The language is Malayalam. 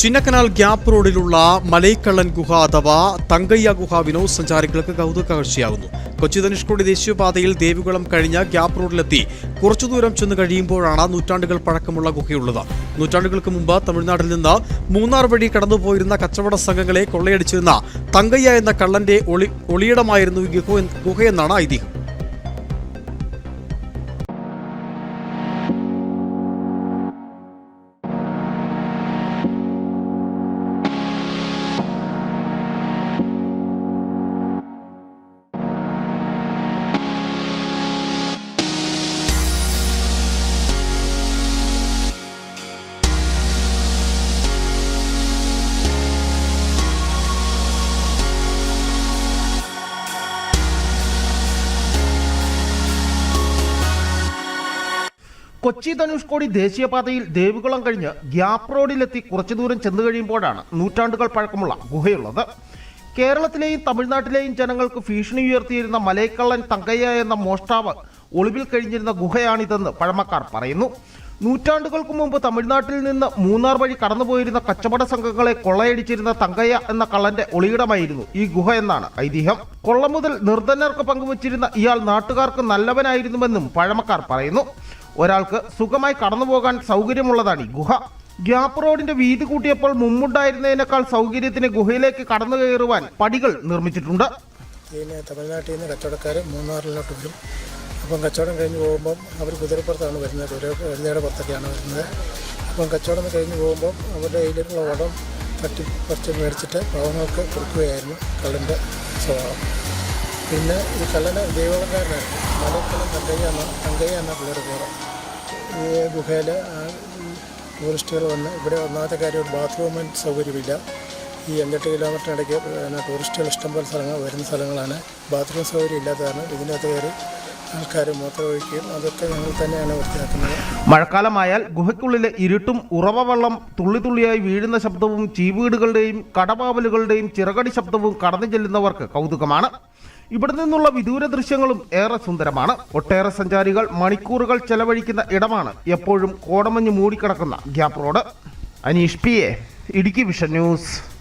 ചിന്നക്കനാൽ ഗ്യാപ്പ് റോഡിലുള്ള മലൈക്കള്ളൻ ഗുഹ അഥവാ തങ്കയ്യ ഗുഹ വിനോദസഞ്ചാരികൾക്ക് കൗതുക കാഴ്ചയാകുന്നു കൊച്ചി ധനുഷ്കോടി ദേശീയപാതയിൽ ദേവികുളം കഴിഞ്ഞ ഗ്യാപ്പ് റോഡിലെത്തി. കുറച്ചു ദൂരം ചെന്ന് കഴിയുമ്പോഴാണ് നൂറ്റാണ്ടുകൾ പഴക്കമുള്ള ഗുഹയുള്ളത്. നൂറ്റാണ്ടുകൾക്ക് മുമ്പ് തമിഴ്നാട്ടിൽ നിന്ന് മൂന്നാർ വഴി കടന്നുപോയിരുന്ന കച്ചവട സംഘങ്ങളെ കൊള്ളയടിച്ചിരുന്ന തങ്കയ്യ എന്ന കള്ളന്റെ ഒളി ഒളിയിടമായിരുന്നു ഗുഹ ഗുഹയെന്നാണ് ഐതിഹ്യം. കൊച്ചി ധനുഷ്കോടി ദേശീയപാതയിൽ ദേവികുളം കഴിഞ്ഞ് ഗ്യാപ് റോഡിലെത്തി കുറച്ചു ദൂരം ചെന്നു കഴിയുമ്പോഴാണ് നൂറ്റാണ്ടുകൾ പഴക്കമുള്ള ഗുഹയുള്ളത്. കേരളത്തിലെയും തമിഴ്നാട്ടിലെയും ജനങ്ങൾക്ക് ഭീഷണി ഉയർത്തിയിരുന്ന മലയക്കള്ളൻ തങ്കയ്യ എന്ന മോഷ്ടാവ് ഒളിവിൽ കഴിഞ്ഞിരുന്ന ഗുഹയാണിതെന്ന് പഴമക്കാർ പറയുന്നു. നൂറ്റാണ്ടുകൾക്ക് മുമ്പ് തമിഴ്നാട്ടിൽ നിന്ന് മൂന്നാർ വഴി കടന്നുപോയിരുന്ന കച്ചവട സംഘങ്ങളെ കൊള്ളയടിച്ചിരുന്ന തങ്കയ്യ എന്ന കള്ളന്റെ ഒളിയിടമായിരുന്നു ഈ ഗുഹ എന്നാണ് ഐതിഹ്യം. കൊള്ള മുതൽ നിർധനർക്ക് പങ്കുവച്ചിരുന്ന ഇയാൾ നാട്ടുകാർക്ക് നല്ലവനായിരുന്നുവെന്നും പഴമക്കാർ പറയുന്നു. ഒരാൾക്ക് സുഖമായി കടന്നുപോകാൻ സൗകര്യമുള്ളതാണ്. ഈ ഗുഹ ഗ്യാപ്പ് റോഡിന്റെ വീതി കൂട്ടിയപ്പോൾ മുമ്പുണ്ടായിരുന്നതിനേക്കാൾ സൗകര്യത്തിന് ഗുഹയിലേക്ക് കടന്നു കയറുവാൻ പടികൾ നിർമ്മിച്ചിട്ടുണ്ട്. പിന്നെ തമിഴ്നാട്ടിൽ നിന്ന് കച്ചവടക്കാർ മൂന്നാറിലോട്ട് വരും. അപ്പം കച്ചവടം കഴിഞ്ഞ് പോകുമ്പം അവർ കുതിരപ്പുറത്താണ് വരുന്നത്. ഒരു എഴുതിയുടെ പുറത്തൊക്കെയാണ് വരുന്നത്. അപ്പം കച്ചവടം കഴിഞ്ഞ് പോകുമ്പം അവരുടെ കയ്യിലുള്ള വടം തട്ടി കുറച്ച് മേടിച്ചിട്ട് പാവങ്ങൾക്ക് കൊടുക്കുകയായിരുന്നു കള്ളിന്റെ സ്വഭാവം. പിന്നെ ഈ കള്ളന് ദൈവകാരനായിരുന്നു മലക്കളം തങ്കയ്യ എന്ന തങ്കയ്യ എന്ന പിള്ളേർ പേര് ഈ ഗുഹയിൽ ടൂറിസ്റ്റുകൾ വന്ന് ഇവിടെ ഒന്നാമത്തെ കാര്യം ഒരു സൗകര്യമില്ല. ഈ അഞ്ചെട്ട് കിലോമീറ്റർ ഇടയ്ക്ക് പിന്നെ ടൂറിസ്റ്റുകൾ ഇഷ്ടംപോലെ സ്ഥലങ്ങൾ വരുന്ന സ്ഥലങ്ങളാണ്. ബാത്റൂം സൗകര്യം ഇല്ലാത്ത കാരണം ഇതിനകത്ത് കയറി ആൾക്കാർ അതൊക്കെ ഞങ്ങൾ തന്നെയാണ് വൃത്തിയാക്കുന്നത്. മഴക്കാലമായാൽ ഗുഹയ്ക്കുള്ളിലെ ഇരുട്ടും ഉറവ വെള്ളം തുള്ളി തുള്ളിയായി വീഴുന്ന ശബ്ദവും ചീവീടുകളുടെയും കടപാവലുകളുടെയും ചിറകടി ശബ്ദവും കടന്നു ചെല്ലുന്നവർക്ക് കൗതുകമാണ്. ഇവിടെ നിന്നുള്ള വിദൂര ദൃശ്യങ്ങളും ഏറെ സുന്ദരമാണ്. ഒട്ടേറെ സഞ്ചാരികൾ മണിക്കൂറുകൾ ചെലവഴിക്കുന്ന ഇടമാണ് എപ്പോഴും കോടമഞ്ഞ് മൂടിക്കിടക്കുന്ന gap road. Aneesh P A Idukki vision news.